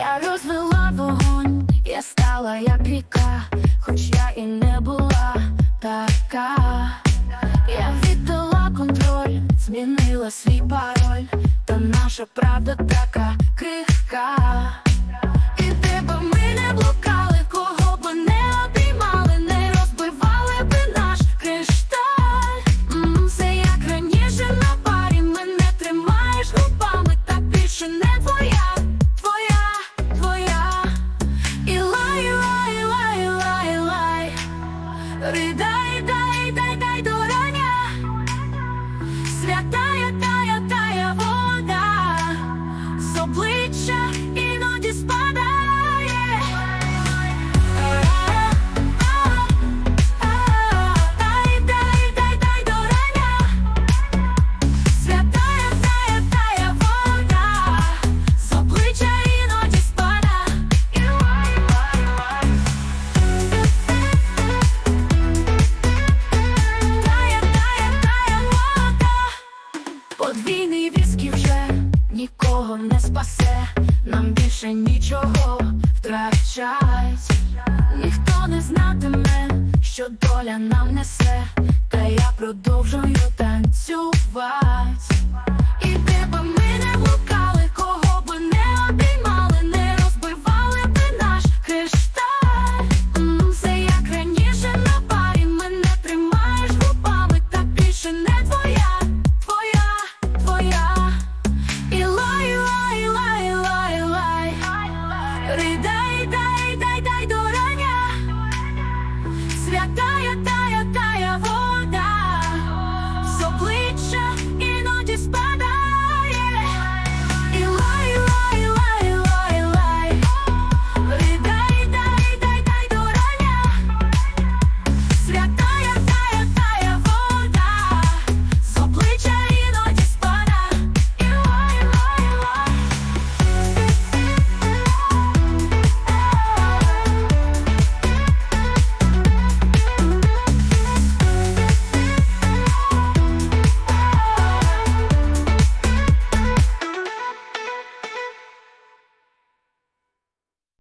Я розвела вогонь, я стала як ріка, хоч я і не була така. Я віддала контроль, змінила свій пароль, та наша правда така крихка. Нікого не спасе, нам більше нічого втрачать. Ніхто не знатиме, що доля нам несе,